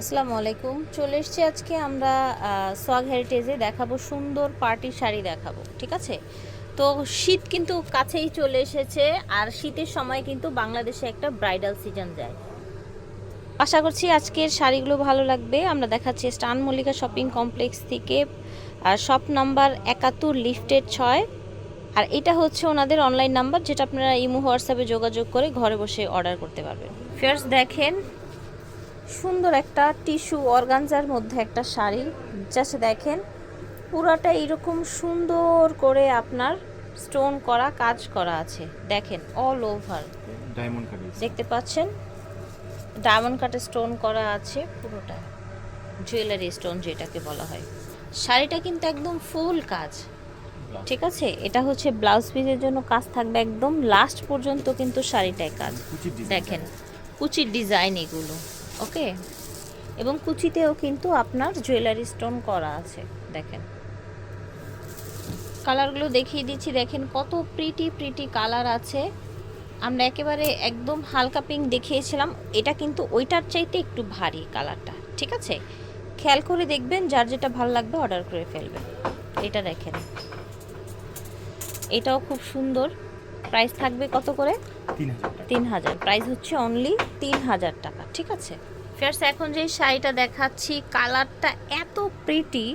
আসসালামু আলাইকুম। চলে এসেছি আজকে আমরা সোয়াগ হেরিটেজে দেখাবো, সুন্দর পার্টি শাড়ি দেখাবো, ঠিক আছে? তো শীত কিন্তু কাছেই চলে এসেছে, আর শীতের সময় কিন্তু বাংলাদেশে একটা ব্রাইডাল সিজন যায়। আশা করছি আজকের শাড়িগুলো ভালো লাগবে। আমরা দেখাচ্ছি স্টান মল্লিকা শপিং কমপ্লেক্স থেকে শপ নাম্বার একাত্তর লিফটের ছয়। আর এটা হচ্ছে ওনাদের অনলাইন নাম্বার যেটা আপনারা ইমো, হোয়াটসঅ্যাপে যোগাযোগ করে ঘরে বসে অর্ডার করতে পারবেন। ফার্স্ট দেখেন সুন্দর একটা টিস্যু অর্গানজার মধ্যে একটা শাড়ি। জাস্ট দেখেন পুরাটা এরকম সুন্দর করে আপনার স্টোন করা কাজ করা আছে। দেখেন অল ওভার ডায়মন্ড কাটিং দেখতে পাচ্ছেন? ডায়মন্ড কাটে স্টোন করা আছে পুরোটা। জুয়েলারি স্টোন যেটাকে বলা হয়। শাড়িটা কিন্তু একদম ফুল কাজ। ঠিক আছে? এটা হচ্ছে ব্লাউজ পিসের জন্য কাজ থাকবে একদম লাস্ট পর্যন্ত কিন্তু শাড়িটায় কাজ। দেখেন কুচির ডিজাইন এগুলো। ওকে? এবং কুচিতেও কিন্তু আপনার জুয়েলারি স্টোন করা আছে, দেখেন। কালারগুলো দেখিয়ে দিচ্ছি, দেখেন কত প্রিটি প্রিটি কালার আছে। আমরা একেবারে একদম হালকা পিঙ্ক দেখিয়েছিলাম, এটা কিন্তু ওইটার চাইতে একটু ভারী কালারটা ঠিক আছে? খেয়াল করে দেখবেন, যার যেটা ভালো লাগবে অর্ডার করে ফেলবেন। এটা দেখেন। এটাও খুব সুন্দর। প্রাইস থাকবে কত করে? তিন হাজার প্রাইস হচ্ছে অনলি তিন হাজার টাকা ঠিক আছে? ফেয়ার্স এখন যে শাড়িটা দেখাচ্ছি কালারটা এত প্রিটি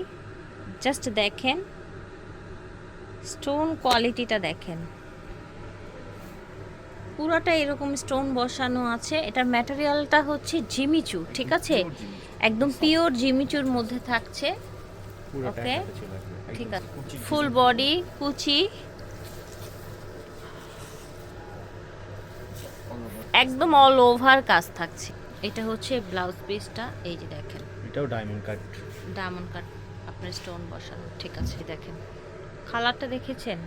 জাস্ট দেখেন স্টোন কোয়ালিটিটা দেখেন। পুরোটা এরকম স্টোন বসানো আছে। এটার ম্যাটেরিয়ালটা হচ্ছে জিমিচু ঠিক আছে? একদম পিওর জিমিচুর মধ্যে থাকছে। আসবে। ঠিক আছে। ফুল বডি কুচি। একদম অল ওভার কাজ থাকছে। এটা হচ্ছে ব্লাউজ পিসটা এই যে দেখেন। এটাও ডায়মন্ড কাট ডায়মন্ড কাট আপনার স্টোন বসানো ঠিক আছে দেখেন। কালারটা দেখেছেন?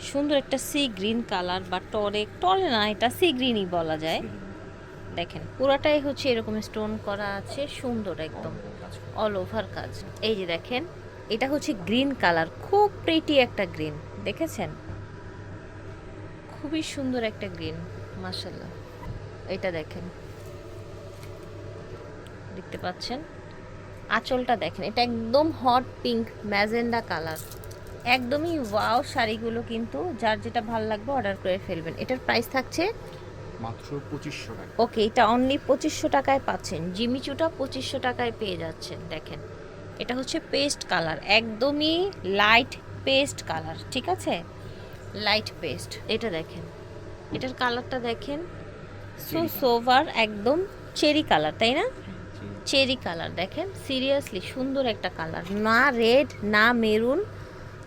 সুন্দর একটা সি গ্রিন কালার বা টরে টরে না এটা সি গ্রিনই বলা যায়। দেখেন পুরাটাই হচ্ছে এরকম স্টোন করা আছে সুন্দর একদম। অল ওভার কাজ এই যে দেখেন এটা হচ্ছে গ্রিন কালার খুব প্রিটি একটা গ্রিন দেখেছেন? খুবই সুন্দর একটা গ্রিন মাশাল্লাহ এটা দেখেন। দেখতে পাচ্ছেন? আঁচলটা দেখেন। এটা একদম হট পিঙ্ক ম্যাজেন্ডা কালার। একদমই ওয়াও শাড়িগুলো কিন্তু যার যেটা ভালো লাগবে অর্ডার করে ফেলবেন। এটার প্রাইস থাকছে মাত্র পঁচিশশো টাকা। ওকে এটা অনলি পঁচিশশো টাকায় পাচ্ছেন। জিমিচুটা পঁচিশশো টাকায় পেয়ে যাচ্ছেন দেখেন। এটা হচ্ছে পেস্ট কালার একদমই লাইট পেস্ট কালার ঠিক আছে? লাইট পেস্ট এটা দেখেন। এটার কালারটা দেখেন। সো সোভার একদম চেরি কালার তাই না? চেরি কালার দেখেন সিরিয়াসলি সুন্দর একটা কালার না রেড না maroon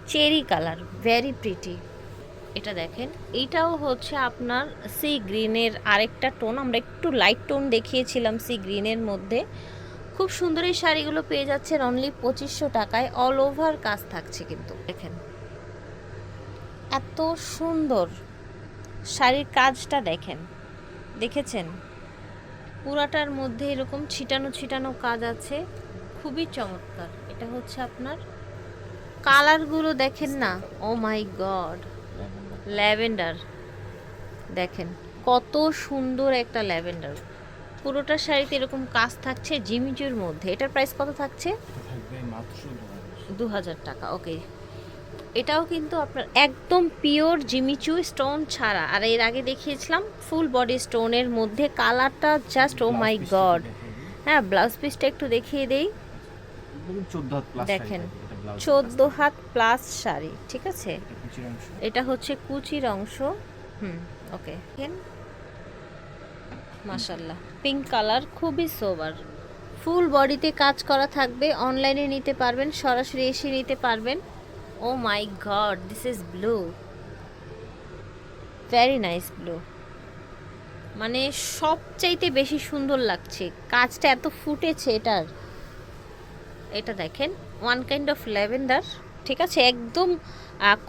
cherry colour very pretty এটা দেখেন এইটাও হচ্ছে আপনার সি গ্রিনের আরেকটা টোন আমরা একটু লাইট টোন দেখিয়েছিলাম সি গ্রিনের মধ্যে। খুব সুন্দর এই শাড়িগুলো পেয়ে যাচ্ছেন অনলি পঁচিশশো টাকায়। অল ওভার কাজ থাকছে কিন্তু দেখেন। এত সুন্দর। শাড়ির কাজটা দেখেন। দেখেছেন? পুরাটার মধ্যে এরকম ছিটানো ছিটানো কাজ আছে। খুবই চমৎকার। এটা হচ্ছে আপনার কালারগুলো দেখেন না? ও মাই গড ল্যাভেন্ডার দেখেন কত সুন্দর একটা ল্যাভেন্ডার পুরোটা শাড়িতে এরকম কাজ থাকছে জিমিজুর মধ্যে। এটার প্রাইস কত থাকছে? দু হাজার। টাকা ওকে এটাও কিন্তু আপনার একদম পিওর জিমিচু স্টোন ছাড়া। আর এর আগে দেখিয়েছিলাম ফুল বডি স্টোনের মধ্যে কালারটা জাস্ট ও মাই গড হ্যাঁ ব্লাউজ পিসটা একটু দেখিয়ে দেই। বলুন 14 হাত প্লাস দেখেন, চোদ্দ হাত প্লাস শাড়ি ঠিক আছে? এটা হচ্ছে কুচির অংশ। হুম ওকে মাশাল্লাহ পিঙ্ক কালার খুবই সোবার ফুল বডিতে কাজ করা থাকবে অনলাইনে নিতে পারবেন সরাসরি এসে নিতে পারবেন। ও my god this is blue very nice blue মানে সবচাইতে বেশি সুন্দর লাগছে। কাজটা এত ফুটেছে এটার। এটা দেখেন ওয়ান কাইন্ড অফ ল্যাভেন্ডার ঠিক আছে? একদম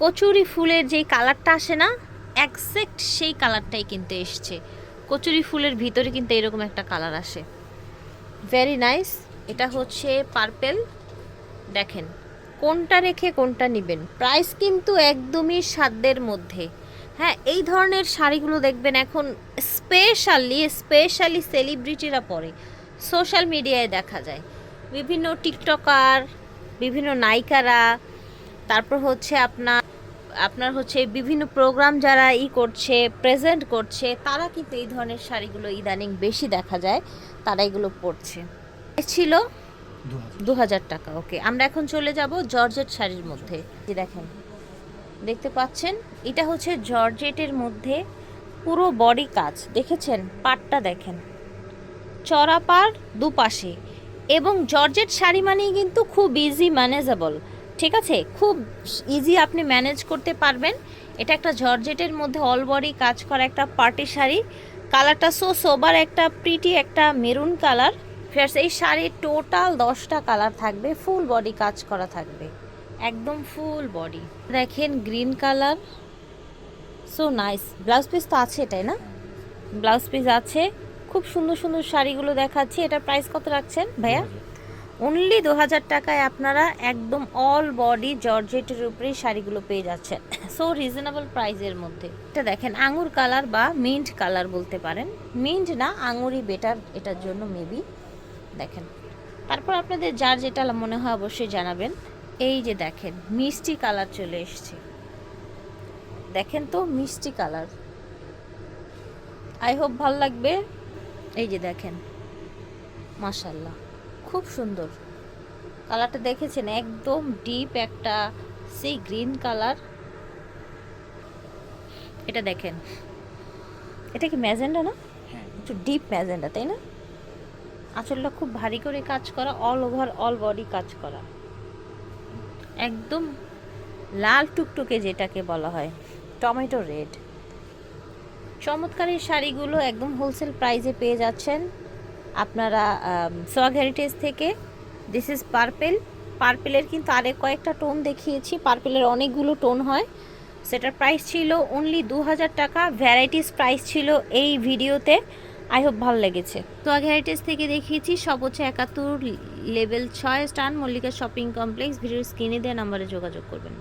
কচুরি ফুলের যেই কালারটা আসে না একজ্যাক্ট সেই কালারটাই কিন্তু এসছে। কচুরি ফুলের ভিতরে কিন্তু এরকম একটা কালার আসে। ভেরি নাইস এটা হচ্ছে পার্পেল দেখেন। কোনটা রেখে কোনটা নেবেন? প্রাইস কিন্তু একদমই সাধ্যের মধ্যে। হ্যাঁ এই ধরনের শাড়িগুলো দেখবেন এখন স্পেশালি স্পেশালি সেলিব্রিটিরা পরে। সোশ্যাল মিডিয়ায় দেখা যায়। বিভিন্ন টিকটকার বিভিন্ন নায়িকারা, তারপর হচ্ছে আপনার আপনার হচ্ছে বিভিন্ন প্রোগ্রাম যারা ই করছে প্রেজেন্ট করছে, তারা কিন্তু এই ধরনের শাড়িগুলো ইদানিং বেশি দেখা যায়, তারা এগুলো পরছে। ছিল দু হাজার টাকা ওকে আমরা এখন চলে যাব জর্জেট শাড়ির মধ্যে। দেখেন, দেখতে পাচ্ছেন? এটা হচ্ছে জর্জেটের মধ্যে পুরো বডি কাজ। দেখেছেন? পাটটা দেখেন। চড়া পাড় দুপাশে। এবং জর্জেট শাড়ি মানেই কিন্তু খুব ইজি ম্যানেজেবল ঠিক আছে? খুব ইজি আপনি ম্যানেজ করতে পারবেন। এটা একটা জর্জেটের মধ্যে অল বডি কাজ করা একটা পার্টি শাড়ি। কালারটা সো সোবার একটা প্রিটি একটা মেরুন কালার ফ্রেন্ডস, এই শাড়ির টোটাল দশটা কালার থাকবে ফুল বডি কাজ করা থাকবে। একদম ফুল বডি দেখেন green colour so nice blouse piece তো আছে এটাই না? ব্লাউজ পিস আছে। খুব সুন্দর সুন্দর শাড়িগুলো দেখাচ্ছি। এটা প্রাইস কত রাখছেন ভাইয়া? অনলি দু হাজার টাকায় আপনারা একদম অল বডি জর্জেটের উপরেই শাড়িগুলো পেয়ে যাচ্ছেন। সো রিজনেবল প্রাইসের মধ্যে। এটা দেখেন, আঙুর কালার বা মিন্ট কালার বলতে পারেন। মিন্ট না, আঙুরই বেটার এটার জন্য মেবি দেখেন। তারপর আপনাদের যার যেটা মনে হয় অবশ্যই জানাবেন। এই যে দেখেন মিষ্টি কালার চলে এসছে। দেখেন তো মিষ্টি কালার। আই হোপ ভালো লাগবে। এই যে দেখেন মাশাল্লাহ খুব সুন্দর। কালারটা দেখেছেন? একদম ডিপ একটা সেই গ্রিন কালার। এটা দেখেন। এটা কি ম্যাজেন্ডা না? হ্যাঁ। একটু ডিপ ম্যাজেন্ডা তাই না? আঁচলটা খুব ভারী করে কাজ করা অল ওভার অল বডি কাজ করা। একদম লাল টুকটুকে যেটাকে বলা হয়, টমেটো রেড। চমৎকার এই শাড়িগুলো একদম হোলসেল প্রাইজে পেয়ে যাচ্ছেন। আপনারা সোয়াগ হেরিটেজ থেকে দিস ইজ পার্পেল পার্পেলের কিন্তু আরেক কয়েকটা টোন দেখিয়েছি পার্পেলের অনেকগুলো টোন হয়। সেটার প্রাইস ছিল অনলি দু হাজার টাকা ভ্যারাইটিস প্রাইস ছিল এই ভিডিওতে আই হোপ ভালো লেগেছে। তো আগে হেরিটেজ থেকে দেখিয়েছি সব হচ্ছে একাত্তর লেভেল ছয় স্টান, মল্লিকা শপিং কমপ্লেক্স, ভিডিওর স্ক্রিনে দেওয়া নাম্বারে যোগাযোগ করবেন।